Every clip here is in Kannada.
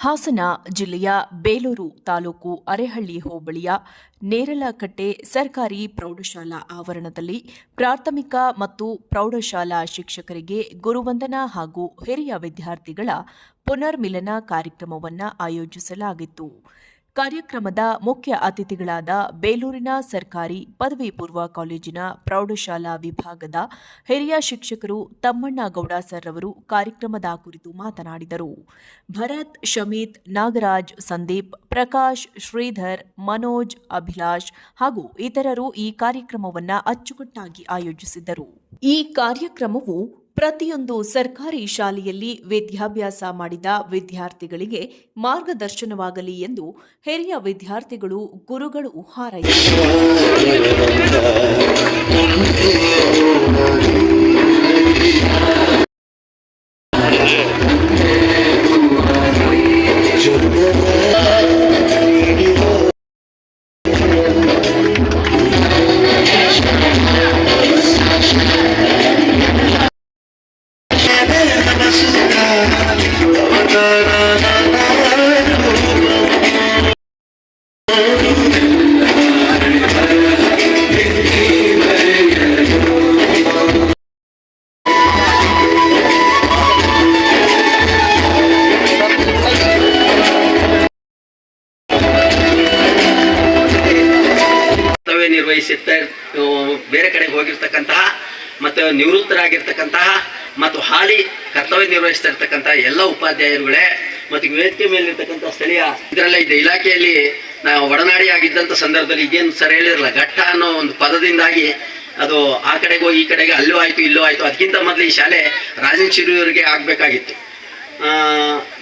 ಹಾಸನ ಜಿಲ್ಲೆಯ ಬೇಲೂರು ತಾಲೂಕು ಅರೆಹಳ್ಳಿ ಹೋಬಳಿಯ ನೇರಲಕಟ್ಟೆ ಸರ್ಕಾರಿ ಪ್ರೌಢಶಾಲಾ ಆವರಣದಲ್ಲಿ ಪ್ರಾಥಮಿಕ ಮತ್ತು ಪ್ರೌಢಶಾಲಾ ಶಿಕ್ಷಕರಿಗೆ ಗುರುವಂದನಾ ಹಾಗೂ ಹಿರಿಯ ವಿದ್ಯಾರ್ಥಿಗಳ ಪುನರ್ಮಿಲನ ಕಾರ್ಯಕ್ರಮವನ್ನು ಆಯೋಜಿಸಲಾಗಿತ್ತು. ಕಾರ್ಯಕ್ರಮದ ಮುಖ್ಯ ಅತಿಥಿಗಳಾದ ಬೇಲೂರಿನ ಸರ್ಕಾರಿ ಪದವಿ ಪೂರ್ವ ಕಾಲೇಜಿನ ಪ್ರೌಢಶಾಲಾ ವಿಭಾಗದ ಹಿರಿಯ ಶಿಕ್ಷಕರು ತಮ್ಮಣ್ಣಗೌಡ ಸರ್ ಅವರು ಕಾರ್ಯಕ್ರಮದ ಕುರಿತು ಮಾತನಾಡಿದರು. ಭರತ್, ಶಮೀತ್, ನಾಗರಾಜ್, ಸಂದೀಪ್, ಪ್ರಕಾಶ್, ಶ್ರೀಧರ್, ಮನೋಜ್, ಅಭಿಲಾಷ್ ಹಾಗೂ ಇತರರು ಈ ಕಾರ್ಯಕ್ರಮವನ್ನು ಅಚ್ಚುಕಟ್ಟಾಗಿ ಆಯೋಜಿಸಿದ್ದರು. ಈ ಕಾರ್ಯಕ್ರಮವು ಪ್ರತಿಯೊಂದು ಸರ್ಕಾರಿ ಶಾಲೆಯಲ್ಲಿ ವಿದ್ಯಾಭ್ಯಾಸ ಮಾಡಿದ ವಿದ್ಯಾರ್ಥಿಗಳಿಗೆ ಮಾರ್ಗದರ್ಶನವಾಗಲಿ ಎಂದು ಹಿರಿಯ ವಿದ್ಯಾರ್ಥಿಗಳು ಗುರುಗಳು ಹಾರೈಸಿದರು. ಆ, ಬೇರೆ ಕಡೆಗೆ ಹೋಗಿರ್ತಕ್ಕಂತಹ ಮತ್ತು ನಿವೃತ್ತರಾಗಿರ್ತಕ್ಕಂತಹ ಮತ್ತು ಹಾಲಿ ಕರ್ತವ್ಯ ನಿರ್ವಹಿಸ್ತಾ ಎಲ್ಲ ಉಪಾಧ್ಯಾಯರುಗಳೇ ಮತ್ತು ವೇದಿಕೆ ಮೇಲಿರ್ತಕ್ಕಂಥ ಸ್ಥಳೀಯ ಇದರಲ್ಲ ಇದೆ ಇಲಾಖೆಯಲ್ಲಿ ನಾವು ಒಡನಾಡಿ ಆಗಿದ್ದಂಥ ಸಂದರ್ಭದಲ್ಲಿ ಇದೇನು ಸರಿ ಹೇಳಿರಲ್ಲ, ಘಟ್ಟ ಅನ್ನೋ ಒಂದು ಪದದಿಂದಾಗಿ ಅದು ಆ ಕಡೆಗೋ ಈ ಕಡೆಗೆ ಅಲ್ಲೂ ಆಯ್ತು, ಇಲ್ಲೂ ಆಯ್ತು. ಅದಕ್ಕಿಂತ ಮೊದಲು ಈ ಶಾಲೆ ರಾಜನ್ ಶಿರೂರಿಗೆ ಆಗಬೇಕಾಗಿತ್ತು.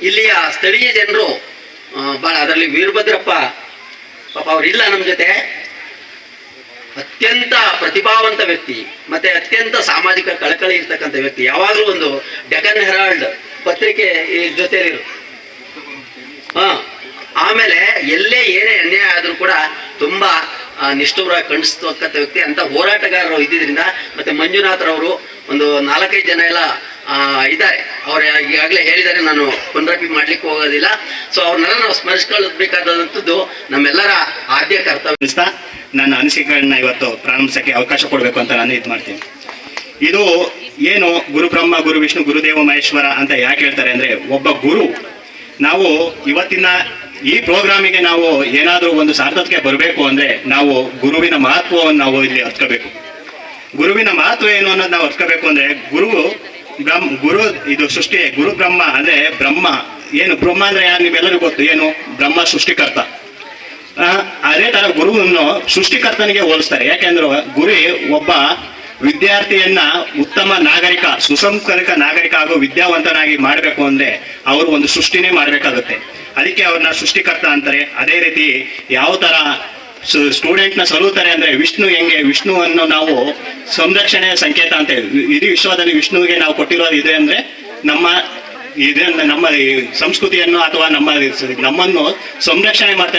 ಇಲ್ಲಿಯ ಸ್ಥಳೀಯ ಜನರು ಭಾಳ ಅದರಲ್ಲಿ ವೀರಭದ್ರಪ್ಪ ಪಾಪ ಅವರಿಲ್ಲ ನಮ್ಮ ಜೊತೆ. ಅತ್ಯಂತ ಪ್ರತಿಭಾವಂತ ವ್ಯಕ್ತಿ, ಮತ್ತೆ ಅತ್ಯಂತ ಸಾಮಾಜಿಕ ಕಳಕಳಿ ಇರ್ತಕ್ಕಂಥ ವ್ಯಕ್ತಿ. ಯಾವಾಗಲೂ ಒಂದು ಡೆಕನ್ ಹೆರಾಲ್ಡ್ ಪತ್ರಿಕೆ ಈ ಜೊತೆಲಿರು ಹಾ. ಆಮೇಲೆ ಎಲ್ಲೇ ಏನೇ ಅನ್ಯಾಯ ಆದ್ರೂ ಕೂಡ ತುಂಬಾ ಆ, ಕಣಿಸ್ತಕ್ಕಂಥ ವ್ಯಕ್ತಿ ಅಂತ ಹೋರಾಟಗಾರರು ಇದ್ದಿದ್ರಿಂದ ಮತ್ತೆ ಮಂಜುನಾಥರವರು ಒಂದು ನಾಲ್ಕೈದು ಜನ ಎಲ್ಲ ಇದ್ದಾರೆ. ಅವ್ರು ಈಗಾಗಲೇ ಹೇಳಿದ್ದಾರೆ ನಾನು ಪುನರಪಿ ಮಾಡ್ಲಿಕ್ಕೆ ಹೋಗೋದಿಲ್ಲ. ಸೊ ಅವ್ರನ್ನೆಲ್ಲ ನಾವು ಸ್ಮರಿಸ್ಕೊಳ್ಬೇಕಾದಂಥದ್ದು ನಮ್ಮೆಲ್ಲರ ಆದ್ಯ ಕರ್ತವ್ಯ. ನನ್ನ ಅನಿಸಿಕೆಗಳನ್ನ ಇವತ್ತು ಪ್ರಾರಂಭಿಸಕ್ಕೆ ಅವಕಾಶ ಕೊಡಬೇಕು ಅಂತ ನಾನು ಇದು ಮಾಡ್ತೀನಿ. ಇದು ಏನು ಗುರು ಬ್ರಹ್ಮ ಗುರು ವಿಷ್ಣು ಗುರುದೇವ ಮಹೇಶ್ವರ ಅಂತ ಯಾಕೆ ಹೇಳ್ತಾರೆ ಅಂದ್ರೆ ಒಬ್ಬ ಗುರು ನಾವು ಇವತ್ತಿನ ಈ ಪ್ರೋಗ್ರಾಮಿಗೆ ನಾವು ಏನಾದರೂ ಒಂದು ಸಾರ್ಥಕ್ಕೆ ಬರಬೇಕು ಅಂದ್ರೆ ನಾವು ಗುರುವಿನ ಮಹತ್ವವನ್ನು ನಾವು ಇಲ್ಲಿ ಅರ್ತ್ಕೋಬೇಕು. ಗುರುವಿನ ಮಹತ್ವ ಏನು ಅನ್ನೋದು ನಾವು ಹತ್ಕೋಬೇಕು ಅಂದ್ರೆ ಗುರು ಬ್ರಹ್ಮ, ಗುರು ಇದು ಸೃಷ್ಟಿ, ಗುರು ಬ್ರಹ್ಮ ಅಂದ್ರೆ ಬ್ರಹ್ಮ. ಏನು ಬ್ರಹ್ಮ ಅಂದ್ರೆ ಯಾರು ನಿಮ್ಮೆಲ್ಲರಿಗೂ ಗೊತ್ತು? ಏನು? ಬ್ರಹ್ಮ ಸೃಷ್ಟಿಕರ್ತ. ಅದೇ ತರ ಗುರುವನ್ನು ಸೃಷ್ಟಿಕರ್ತನಿಗೆ ಹೋಲಿಸ್ತಾರೆ. ಯಾಕೆಂದ್ರೆ ಗುರಿ ಒಬ್ಬ ವಿದ್ಯಾರ್ಥಿಯನ್ನ ಉತ್ತಮ ನಾಗರಿಕ ಸುಸಂಸ್ಕೃತ ನಾಗರಿಕ ಹಾಗೂ ವಿದ್ಯಾವಂತನಾಗಿ ಮಾಡಬೇಕು ಅಂದ್ರೆ ಅವರು ಒಂದು ಸೃಷ್ಟಿನೇ ಮಾಡಬೇಕಾಗುತ್ತೆ. ಅದಕ್ಕೆ ಅವ್ರನ್ನ ಸೃಷ್ಟಿಕರ್ತ ಅಂತಾರೆ. ಅದೇ ರೀತಿ ಯಾವ ತರ ಸ್ಟೂಡೆಂಟ್ನ ಸಲುತ್ತಾರೆ ಅಂದ್ರೆ ವಿಷ್ಣು ಹೆಂಗೆ? ವಿಷ್ಣುವನ್ನು ನಾವು ಸಂರಕ್ಷಣೆಯ ಸಂಕೇತ ಅಂತ ಇಡೀ ವಿಶ್ವದಲ್ಲಿ ವಿಷ್ಣುವಿಗೆ ನಾವು ಕೊಟ್ಟಿರೋದು ಇದೆ ಅಂದ್ರೆ ನಮ್ಮ ಇದನ್ನ, ನಮ್ಮ ಸಂಸ್ಕೃತಿಯನ್ನು ಅಥವಾ ನಮ್ಮ ನಮ್ಮನ್ನು ಸಂರಕ್ಷಣೆ ಮಾಡ್ತಾನೆ.